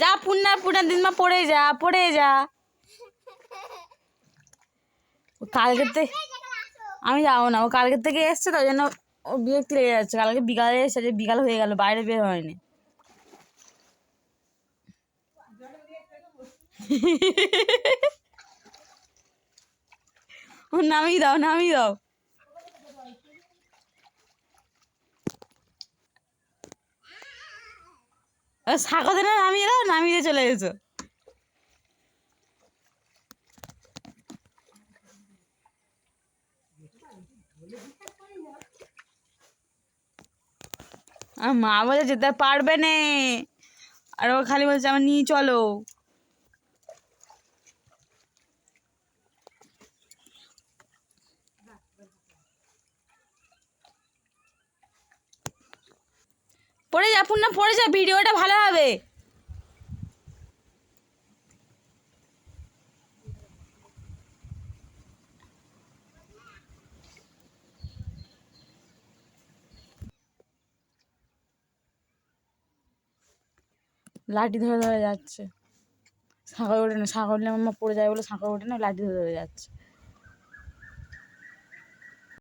যা পুন্না পুন্না দিনমা পড়ে যা পড়ে যা। কালকের থেকে আমি যাব না, ও কালকের থেকে এসছে তো ওই জন্য ও বিরক্তি লেগে যাচ্ছে। কালকে বিকালে এসছে, যে বিকাল হয়ে গেল, বাইরে বের হয়নি। নামিয়ে দাও নামিয়ে দাও। স্বাগত না নামিয়ে দাও, নামিয়ে চলে গেছো মা বলে যেতে পারবে না। আর ও খালি বলছে আমার নিয়ে চলো। পড়ে যা না, পড়ে যা, ভিডিওটা ভালো হবে। লাঠি ধরে ধরে যাচ্ছে। সাঁকর ওঠে না সাঁকর নিলে আমার পড়ে যায় বলে সাঁকর ওঠে না, লাঠি ধরে ধরে যাচ্ছে।